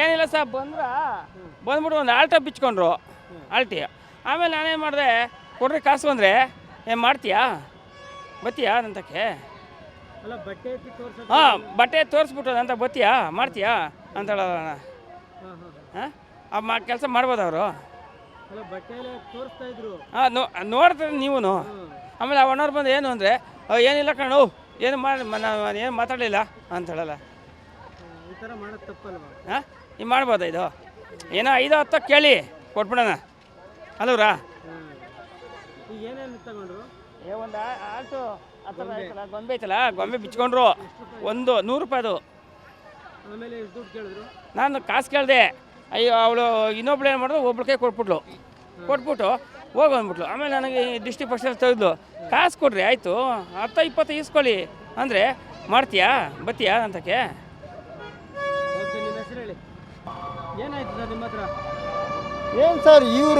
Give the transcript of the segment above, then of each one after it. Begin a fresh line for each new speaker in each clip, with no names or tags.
ಏನಿಲ್ಲ ಸರ್ ಬಂದ್ರ ಬಂದ್ಬಿಟ್ಟು ಒಂದು ಆಲ್ಟ ಬಿಚ್ಕೊಂಡ್ರು ಆಲ್ಟಿ ಆಮೇಲೆ ನಾನೇನು ಮಾಡಿದೆ ಕೊಡ್ರಿ ಕಾಸು ಬಂದರೆ ಏನು ಮಾಡ್ತೀಯಾ? ಬತ್ತೀಯಾ ನಂತಕ್ಕೆ ಹಾಂ ಬಟ್ಟೆ ತೋರಿಸ್ಬಿಟ್ಟು ಅಂತ ಬತ್ತೀಯಾ? ಮಾಡ್ತೀಯಾ? ಅಂತ ಹೇಳೋಣ
ಹಾಂ
ಮಾ ಕೆಲಸ ಮಾಡ್ಬೋದು ಅವರು? ಹಾಂ ನೋ ನೋಡ್ತಾರೆ ನೀವು ಆಮೇಲೆ ಆ ಒಣ್ಣವ್ರು ಬಂದು ಏನು ಅಂದರೆ ಏನಿಲ್ಲ ಕಣ್ಣು ಏನು ಮಾಡಿ ನಾನು ಏನು ಮಾತಾಡಲಿಲ್ಲ? ಅಂತ ಹೇಳಲ್ಲ. ಹಾಂ? ನೀವು ಮಾಡ್ಬೋದಾ ಇದು? ಏನೋ ಐದು ಹತ್ತು ಕೇಳಿ ಕೊಟ್ಬಿಡೋಣ. ಅಲ್ಲವ್ರಾ ಏ ಒಂದು ಐತಲ್ಲ ಗೊಂಬೆ ಐತಲ್ಲ ಗೊಂಬೆ ಬಿಚ್ಕೊಂಡ್ರು. ಒಂದು ನೂರು
ರೂಪಾಯಿ ಅದು.
ನಾನು ಕಾಸು ಕೇಳಿದೆ. ಅಯ್ಯೋ ಅವಳು ಇನ್ನೊಬ್ಳು ಏನು ಮಾಡಿದ್ರು ಒಬ್ಳು ಕೈ ಕೊಟ್ಬಿಟ್ಲು. ಕೊಟ್ಬಿಟ್ಟು ಹೋಗಿ ಅಂದ್ಬಿಟ್ಲು ಆಮೇಲೆ ನನಗೆ ಡಿಸ್ಟಿಕ್ ಫಸ್ಟ್ ತೆಗೆದು ಕಾಸು ಕೊಡ್ರಿ ಆಯಿತು. ಹತ್ತು ಇಪ್ಪತ್ತು ಇಸ್ಕೊಳ್ಳಿ ಅಂದರೆ ಮಾಡ್ತೀಯಾ? ಬತ್ತೀಯಾ ಅಂತಕ್ಕೆ?
ಏನಾಯ್ತು ಸರ್ ನಿಮ್ಮ ಹತ್ರ
ಏನ್ सर यूर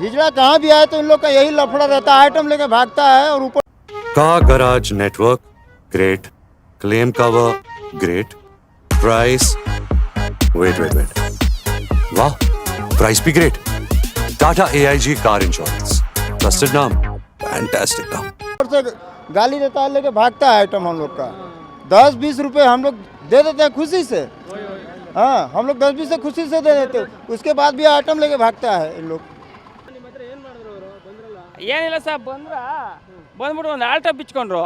हिजड़ा कहाँ भी आए तो इन लोग का यही लफड़ा रहता है आइटम लेके भागता है और ऊपर
Car Garage Network, great. Claim cover, great. Price, wait, wait, wait. Wow, price be great. Tata AIG Car Insurance. Trusted name, fantastic name.
से गाली देता है लेके भागता है आइटम हम लोग का दस बीस रुपए हम लोग दे देते हैं खुशी से हाँ हम लोग दस बीस से खुशी से दे देते हैं उसके बाद भी आइटम लेके भागता है इन लोग
ನಿಮ್ಮ ಹತ್ರ ಏನು ಮಾಡಿದ್ರು ಅವರು ಬಂದ್ರಲ್ಲ
ಏನಿಲ್ಲ ಸರ್ ಬಂದ್ರ ಬಂದ್ಬಿಟ್ಟು ಒಂದು ಆಲ್ಟ ಬಿಚ್ಕೊಂಡ್ರು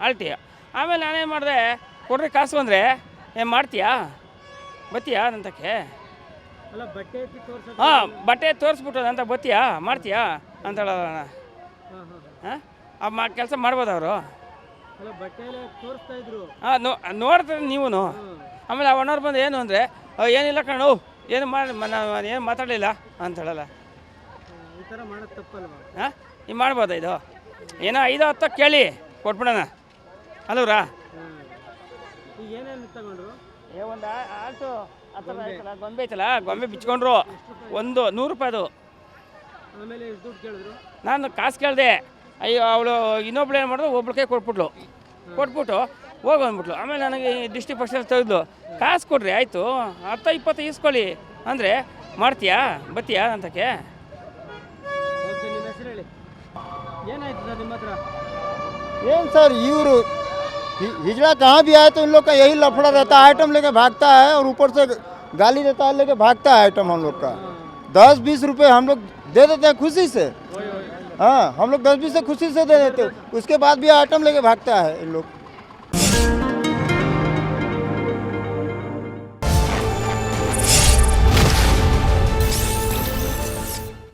ಆಲ್ಟಿ ಆಮೇಲೆ ನಾನೇನು ಮಾಡಿದೆ ಕೊಡ್ರಿ ಕಾಸು ಅಂದರೆ ಏನು ಮಾಡ್ತೀಯಾ ಬತ್ತೀಯಾ ಅಂತಕ್ಕೆ
ಅಲ್ಲ ಬಟ್ಟೆ ಎತ್ತಿ ತೋರ್ಸಕ್ಕೆ
ಹಾಂ ಬಟ್ಟೆ ತೋರಿಸ್ಬಿಟ್ಟು ಅಂತ ಬತ್ತೀಯಾ ಮಾಡ್ತೀಯಾ ಅಂತ ಹೇಳೋಣ
ಹಾಂ ಹಾಂ
ಹಾಂ ಆ ಕೆಲಸ ಮಾಡ್ಬೋದು ಅವರು ಹಾಂ ನೋ ನೋಡ್ತಾರೆ ನೀವು. ಆಮೇಲೆ ಆ ಒಣ್ಣವ್ರು ಬಂದು ಏನು ಅಂದರೆ ಏನಿಲ್ಲ ಕಣು ಏನು ಮಾಡಿ ಏನು ಮಾತಾಡಲಿಲ್ಲ? ಅಂತ ಹೇಳಲ್ಲ. ಹಾಂ ನೀವು ಮಾಡ್ಬೋದಾ ಇದು? ಏನೋ ಐದು ಹತ್ತು ಕೇಳಿ ಕೊಟ್ಬಿಡೋಣ. ಅಲ್ಲವ್ರಾ ಏ ಒಂದು ಆಲ್ಟು ಐತಲ್ಲ ಗೊಂಬೆ. ಐತಲ್ಲ ಗೊಂಬೆ ಬಿಚ್ಕೊಂಡ್ರು. ಒಂದು ನೂರು ರೂಪಾಯಿದು. ನಾನು ಕಾಸು ಕೇಳಿದೆ. ಅಯ್ಯೋ ಅವಳು ಇನ್ನೊಬ್ಳು ಏನು ಮಾಡಿದ್ರು ಒಬ್ಳು ಕೈ ಕೊಟ್ಬಿಟ್ಲು ಕೊಟ್ಬಿಟ್ಟು ಹೋಗಿ ಅಂದ್ಬಿಟ್ಲು ಆಮೇಲೆ ನನಗೆ ಡಿಸ್ಟ್ರಿಕ್ ಫಸ್ಟಲ್ಲಿ ತೆಗೆದು ಕಾಸು ಕೊಡ್ರಿ ಆಯಿತು ಹತ್ತು ಇಪ್ಪತ್ತು ಈಸ್ಕೊಳ್ಳಿ ಅಂದರೆ ಮಾಡ್ತೀಯಾ ಬತ್ತೀಯಾ ಅಂತಕ್ಕೆ
ಓಕೆ ನಿಮ್ಮ ಹೆಸರು ಹೇಳಿ ಏನಾಯ್ತು ಸರ್ ನಿಮ್ಮ ಹತ್ರ
ಏನ್ सर यूर हिजड़ा कहाँ भी आए तो इन लोग का यही लफड़ा रहता है आइटम लेके भागता है और ऊपर से गाली देता है लेके भागता है आइटम हम लोग का दस बीस रुपए हम लोग दे देते हैं खुशी से हाँ हम लोग बीस से खुशी से दे देते उसके बाद भी आइटम लेके भागता है इन लोग।